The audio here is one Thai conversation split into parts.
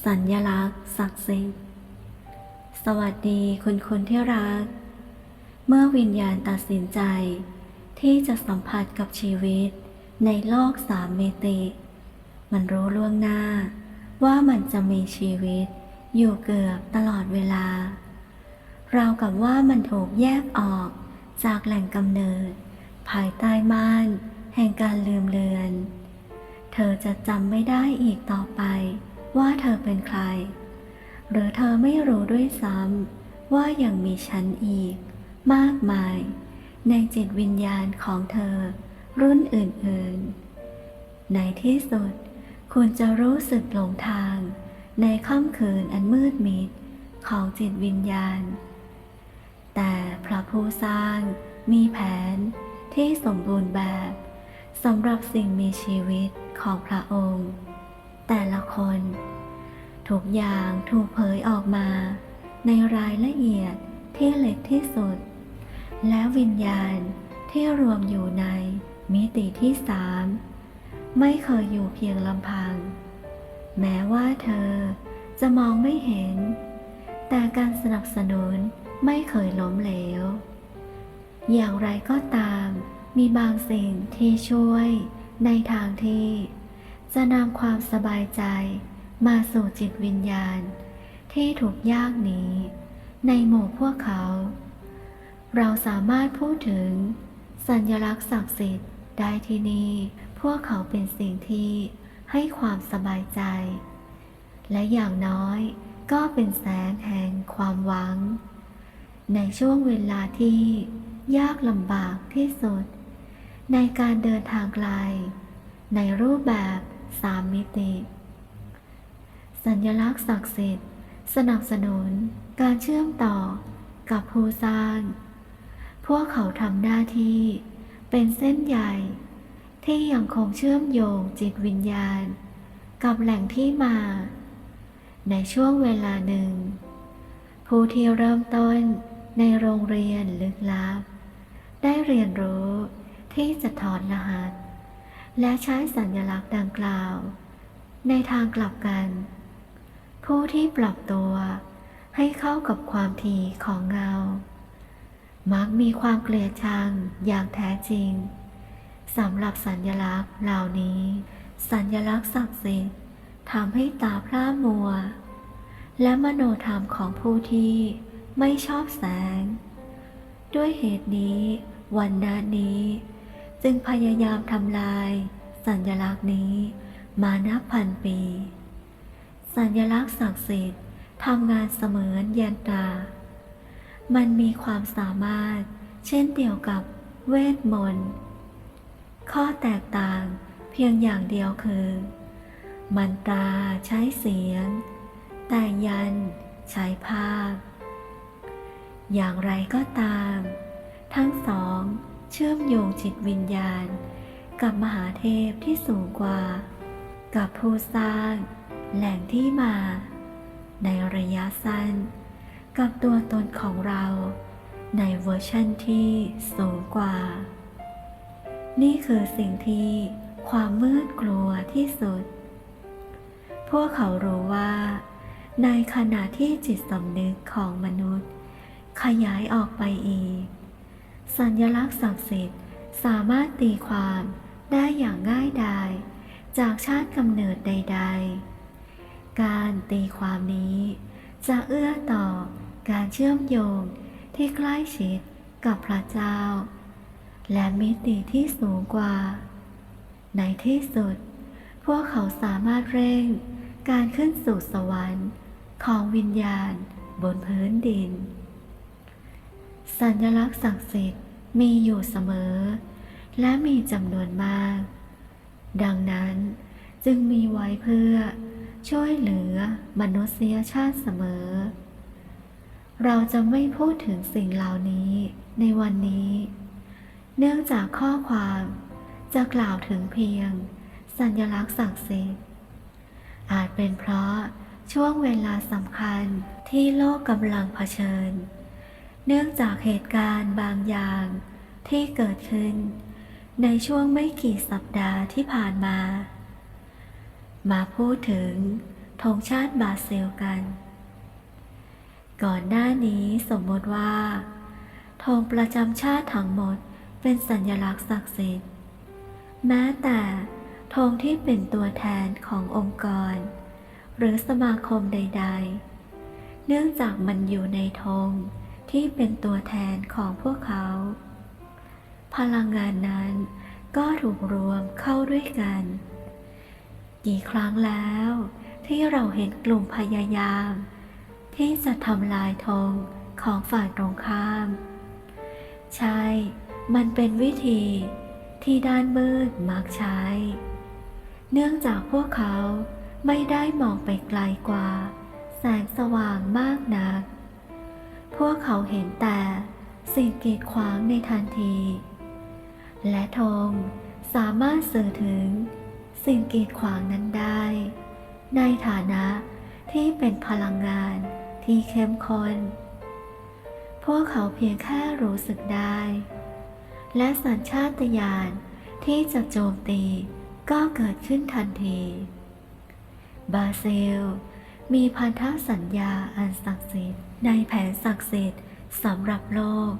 สัญญลักษณ์ศักดิ์สิทธิ์ สวัสดีคุณคุณที่รัก เมื่อวิญญาณตัดสินใจ ที่จะสัมผัสกับชีวิตในโลกสามมิติ มันรู้ล่วงหน้า ว่ามันจะมีชีวิตอยู่เกือบตลอดเวลา เรากับว่ามันถูกแยกออกจากแหล่งกำเนิด ภายใต้ม่าน แห่งการลืมเลือน เธอจะจำไม่ได้อีกต่อไป ว่าเธอเป็นใคร หรือเธอไม่รู้ด้วยซ้ำว่ายังมีฉันอีก มากมาย ในจิตวิญญาณของเธอ รุ่นอื่นๆ ในที่สุด คุณจะรู้สึกหลงทาง ในค่ำคืนอันมืดมิดของจิตวิญญาณ แต่พระผู้สร้างมีแผนที่สมบูรณ์แบบสำหรับสิ่งมีชีวิตของพระองค์ แต่ละคน ทุกอย่างถูกเผยออกมา ในรายละเอียดที่เล็กที่สุด และวิญญาณที่รวมอยู่ในมิติที่สามไม่เคยอยู่เพียงลำพัง แม้ว่าเธอจะมองไม่เห็น แต่การสนับสนุนไม่เคยล้มเหลว อย่างไรก็ตาม มีบางสิ่งที่ช่วยในทางที่ จะนำความสบายใจ มาสู่จิตวิญญาณ ที่ถูกยากหนีในหมู่พวกเขา เราสามารถพูดถึง สัญลักษณ์ศักดิ์สิทธิ์ได้ที่นี่ พวกเขาเป็นสิ่งที่ให้ความสบายใจ และอย่างน้อยก็เป็นแสงแห่งความหวัง ในช่วงเวลาที่ยากลำบากที่สุด ในการเดินทางไกล ในรูปแบบสามมิติ สัญลักษณ์ศักดิ์สิทธิ์ สนับสนุน การเชื่อมต่อกับผู้สร้าง พวกเขาทำหน้าที่ เป็นเส้นใหญ่ ที่ยังคงเชื่อมโยงจิตวิญญาณ กับแหล่งที่มา ในช่วงเวลาหนึ่ง ผู้ที่เริ่มต้นในโรงเรียนลึกลับ ได้เรียนรู้ที่จะถอดรหัส และใช้สัญลักษณ์ดังกล่าว ในทางกลับกัน ผู้ที่ปรับตัว ให้เข้ากับความถี่ของเงา มักมีความเกลียดชังอย่างแท้จริงสำหรับสัญลักษณ์เหล่านี้ สัญลักษณ์ศักดิ์สิทธิ์ทำให้ตาพร่ามัว และมโนธรรมของผู้ที่ไม่ชอบแสง ด้วยเหตุนี้ วันนานี้ จึงพยายามทำลาย สัญลักษณ์นี้มานับพันปี สัญลักษณ์ศักดิ์สิทธิ์ทำงานเสมือนยันตรา มันมีความสามารถ เช่นเดียวกับเวทมนต์ ข้อแตกต่างเพียงอย่างเดียวคือ มันตราใช้เสียง แต่ยันใช้ภาพ อย่างไรก็ตาม ทั้งสองเชื่อมโยงจิตวิญญาณ กับมหาเทพที่สูงกว่า กับผู้สร้าง แหล่งที่มา ในระยะสั้น กับตัวตนของเราในเวอร์ชันที่สูงกว่า นี่คือสิ่งที่ความมืดกลัวที่สุด พวกเขารู้ว่า ในขณะที่จิตสำนึกของมนุษย์ ขยายออกไปอีก สัญลักษณ์ศักดิ์สิทธิ์สามารถตีความได้อย่างง่ายดายจากชาติกำเนิดใด ๆ การตีความนี้จะเอื้อต่อการเชื่อมโยงที่ใกล้ชิดกับพระเจ้า และมิติที่สูงกว่า ในที่สุด พวกเขาสามารถเร่งการขึ้นสู่สวรรค์ของวิญญาณบนพื้นดิน สัญลักษณ์ศักดิ์สิทธิ์มีอยู่เสมอ และมีจำนวนมาก ดังนั้นจึงมีไว้เพื่อ ช่วยเหลือมนุษยชาติเสมอ เราจะไม่พูดถึงสิ่งเหล่านี้ในวันนี้ เนื่องจากข้อความจะกล่าวถึงเพียง สัญลักษณ์ศักดิ์สิทธิ์อาจเป็นเพราะช่วงเวลาสำคัญที่โลกกำลังเผชิญ เนื่องจากเหตุการณ์บางอย่างที่เกิดขึ้น ในช่วงไม่กี่สัปดาห์ที่ผ่านมา มาพูดถึงธงชาติบราซิลกัน ก่อนหน้านี้สมมติว่าธงประจำชาติทั้งหมดเป็นสัญลักษณ์ศักดิ์สิทธิ์ แม้แต่ธงที่เป็นตัวแทนขององค์กร หรือสมาคมใด ๆ เนื่องจากมันอยู่ในธงที่เป็นตัวแทนของพวกเขา พลังงานนั้นก็ถูกรวมเข้าด้วยกัน กี่ครั้งแล้ว ที่เราเห็นกลุ่มพยายาม ที่จะทำลายธงของฝ่ายตรงข้าม ใช่ มันเป็นวิธีที่ด้านมืดมักใช้ เนื่องจากพวกเขาไม่ได้มองไปไกลกว่า แสงสว่างมากนัก พวกเขาเห็นแต่สิ่งกีดขวางในทันที และธงสามารถสื่อถึง สิ่งกีดขวางนั้นได้ ในฐานะที่เป็นพลังงานที่เข้มข้น พวกเขาเพียงแค่รู้สึกได้ และสัญชาตญาณที่จะโจมตีก็เกิดขึ้นทันทีบราซิลมีพันธสัญญาอันศักดิ์สิทธิ์ในแผนศักดิ์สิทธิ์สำหรับโลก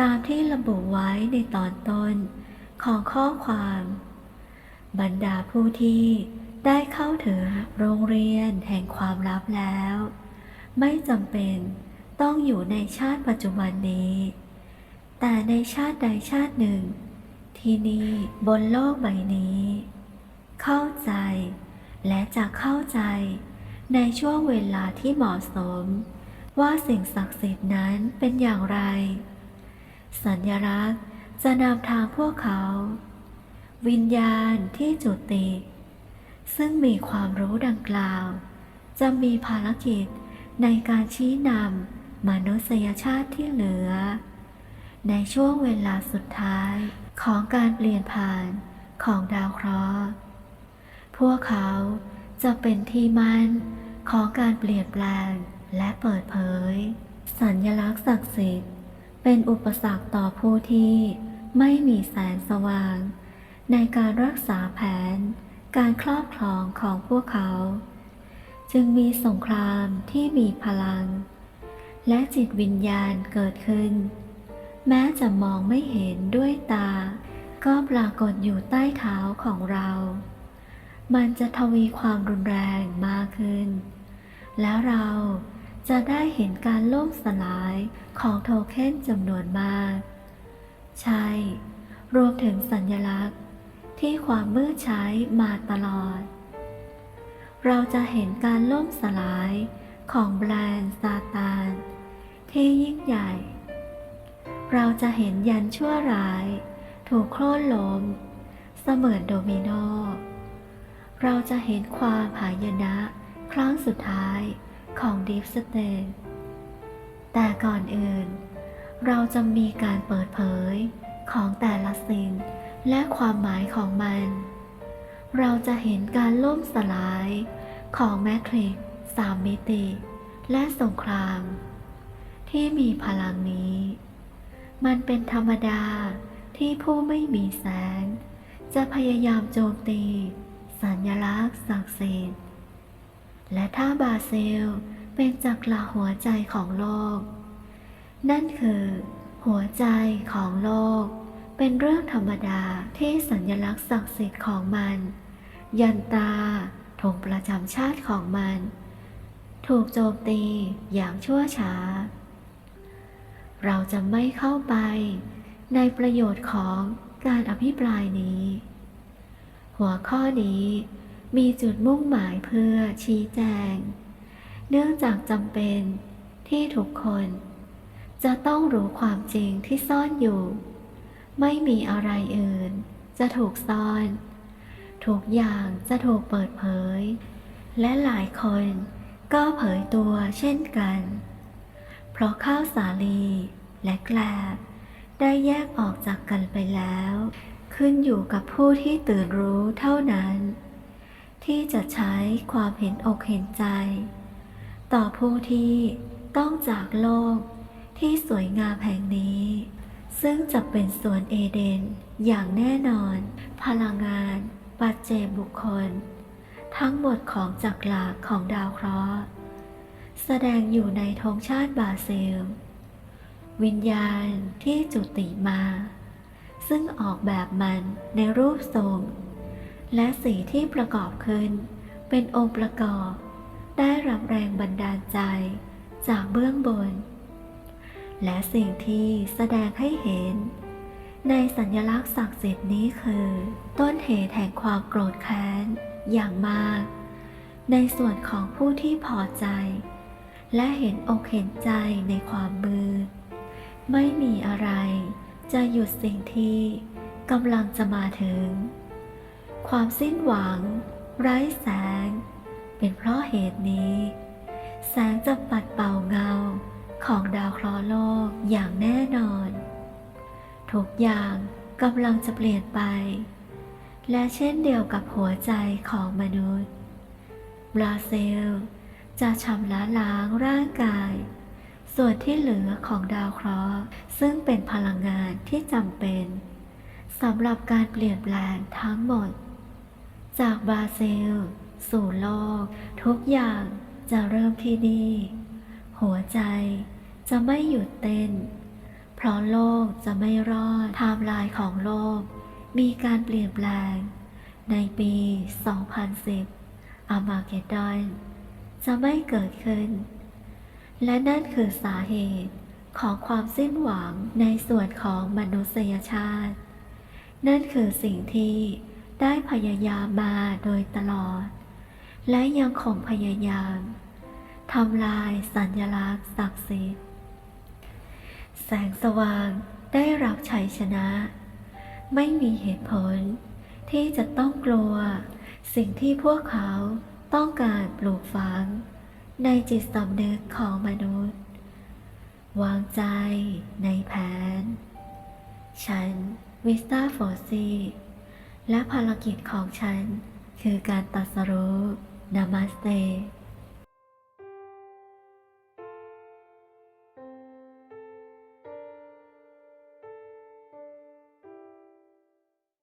ตามที่ระบุไว้ในตอนต้นของข้อความ บรรดาผู้ที่ได้เข้าถึงโรงเรียนแห่งความลับแล้ว ไม่จำเป็นต้องอยู่ในชาติปัจจุบันนี้ แต่ในชาติใดชาติหนึ่ง ที่นี่บนโลกใบนี้ เข้าใจและจะเข้าใจในช่วงเวลาที่เหมาะสม ว่าสิ่งศักดิ์สิทธิ์นั้นเป็นอย่างไร สัญลักษณ์จะนำทางพวกเขา วิญญาณที่จุติ ซึ่งมีความรู้ดังกล่าว จะมีภารกิจในการชี้นำมนุษยชาติที่เหลือ ในช่วงเวลาสุดท้ายของการเปลี่ยนผ่านของดาวเคราะห์พวกเขาจะเป็นที่มั่นของการเปลี่ยนแปลงและเปิดเผย สัญลักษณ์ศักดิ์สิทธิ์เป็นอุปสรรคต่อผู้ที่ไม่มีแสงสว่าง ในการรักษาแผน การครอบครองของพวกเขา จึงมีสงครามที่มีพลัง และจิตวิญญาณเกิดขึ้น แม้จะมองไม่เห็นด้วยตา ก็ปรากฏอยู่ใต้เท้าของเรา มันจะทวีความรุนแรงมากขึ้น แล้วเราจะได้เห็นการล่มสลายของโทเค็นจำนวนมาก ใช่ รวมถึงสัญลักษณ์ ที่ความมืดใช้มาตลอด เราจะเห็นการล่มสลายของแบรนด์ซาตาน ที่ยิ่งใหญ่ เราจะเห็นยันชั่วร้าย ถูกโค่นล้ม เสมือนโดมิโน เราจะเห็นความหายนะครั้งสุดท้ายของดีฟสเตนแต่ก่อนอื่น เราจะมีการเปิดเผยของแต่ละสิ่ง และความหมายของมัน เราจะเห็นการล่มสลายของแมทริกซ์สามมิติ และสงคราม ที่มีพลังนี้ มันเป็นธรรมดาที่ผู้ไม่มีแสง จะพยายามโจมตี สัญลักษณ์ศักดิ์สิทธิ์และถ้าบราซิลเป็นจักรหัวใจของโลก นั่นคือ หัวใจของโลก เป็นเรื่องธรรมดาที่สัญลักษณ์ศักดิ์สิทธิ์ของมัน ยันตาธงประจำชาติของมัน ถูกโจมตีอย่างชั่วช้า เราจะไม่เข้าไปในประโยชน์ของการอภิปรายนี้ หัวข้อนี้มีจุดมุ่งหมายเพื่อชี้แจง เนื่องจากจำเป็นที่ทุกคน จะต้องรู้ความจริงที่ซ่อนอยู่ ไม่มีอะไรอื่น จะถูกซ่อน ทุกอย่างจะถูกเปิดเผย และหลายคนก็เผยตัวเช่นกัน เพราะข้าวสาลีและแกลบได้แยกออกจากกันไปแล้ว ขึ้นอยู่กับผู้ที่ตื่นรู้เท่านั้น ที่จะใช้ความเห็นอกเห็นใจ ต่อผู้ที่ต้องจากโลกที่สวยงามแห่งนี้ ซึ่งจะเป็นสวนเอเดนอย่างแน่นอน พลังงาน ปัจเจกบุคคลททั้งหมดของจักรหลากของดาวเคราะห์ แสดงอยู่ในธงชาติบราซิล วิญญาณที่จุติมา ซึ่งออกแบบมันในรูปทรง และสีที่ประกอบขึ้น เป็นองค์ประกอบ ได้รับแรงบันดาลใจจากเบื้องบน และสิ่งที่แสดงให้เห็น ในสัญลักษณ์ศักดิ์สิทธิ์นี้คือ ต้นเหตุแห่งความโกรธแค้นอย่างมาก ในส่วนของผู้ที่พอใจ และเห็นอกเห็นใจในความมืดไม่มีอะไร จะหยุดสิ่งที่กำลังจะมาถึง ความสิ้นหวัง ไร้แสง เป็นเพราะเหตุนี้ แสงจะปัดเป่าเงา ของดาวเคราะห์โลกอย่างแน่นอน ทุกอย่างกำลังจะเปลี่ยนไป และเช่นเดียวกับหัวใจของมนุษย์บราซิลจะชำระล้างร่างกาย ส่วนที่เหลือของดาวเคราะห์ซึ่งเป็นพลังงานที่จำเป็นสำหรับการเปลี่ยนแปลงทั้งหมด จากบราซิลสู่โลก ทุกอย่างจะเริ่มที่นี่ หัวใจจะไม่หยุดเต้น เพราะโลกจะไม่รอดไทม์ไลน์ของโลก มีการเปลี่ยนแปลง ในปี 2010อามาเกดอนจะไม่เกิดขึ้น และนั่นคือสาเหตุของความสิ้นหวังในส่วนของมนุษยชาติ นั่นคือสิ่งที่ได้พยายามมาโดยตลอด และยังคงพยายาม ทำลายสัญลักษณ์ศักดิ์สิทธิ์ แสงสว่างได้รับชัยชนะ ไม่มีเหตุผลที่จะต้องกลัว สิ่งที่พวกเขาต้องการปลูกฝัง ในจิตสำนึกของมนุษย์ วางใจในแผน ฉันวิสตาโฟซีและภารกิจของฉันคือการตรัสรู้นามาสเต